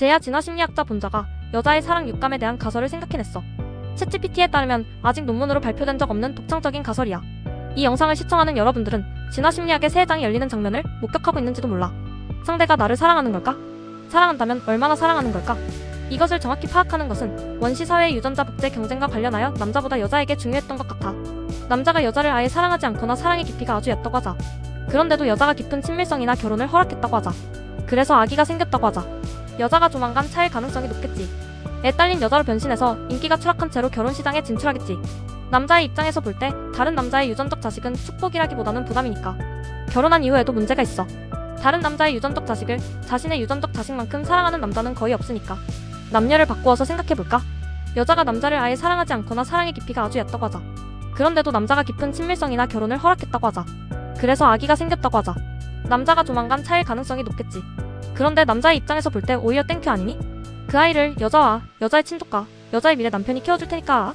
제야 진화 심리학자 본자가 여자의 사랑 육감에 대한 가설을 생각해냈어. 챗GPT에 따르면 아직 논문으로 발표된 적 없는 독창적인 가설이야. 이 영상을 시청하는 여러분들은 진화 심리학의 새 장이 열리는 장면을 목격하고 있는지도 몰라. 상대가 나를 사랑하는 걸까? 사랑한다면 얼마나 사랑하는 걸까? 이것을 정확히 파악하는 것은 원시 사회의 유전자 복제 경쟁과 관련하여 남자보다 여자에게 중요했던 것 같아. 남자가 여자를 아예 사랑하지 않거나 사랑의 깊이가 아주 얕다고 하자. 그런데도 여자가 깊은 친밀성이나 결혼을 허락했다고 하자. 그래서 아기가 생겼다고 하자. 여자가 조만간 차일 가능성이 높겠지. 애 딸린 여자로 변신해서 인기가 추락한 채로 결혼 시장에 진출하겠지. 남자의 입장에서 볼 때 다른 남자의 유전적 자식은 축복이라기보다는 부담이니까. 결혼한 이후에도 문제가 있어. 다른 남자의 유전적 자식을 자신의 유전적 자식만큼 사랑하는 남자는 거의 없으니까. 남녀를 바꾸어서 생각해볼까? 여자가 남자를 아예 사랑하지 않거나 사랑의 깊이가 아주 얕다고 하자. 그런데도 남자가 깊은 친밀성이나 결혼을 허락했다고 하자. 그래서 아기가 생겼다고 하자. 남자가 조만간 차일 가능성이 높겠지. 그런데 남자의 입장에서 볼 때 오히려 땡큐 아니니? 그 아이를 여자와 여자의 친족과 여자의 미래 남편이 키워줄 테니까.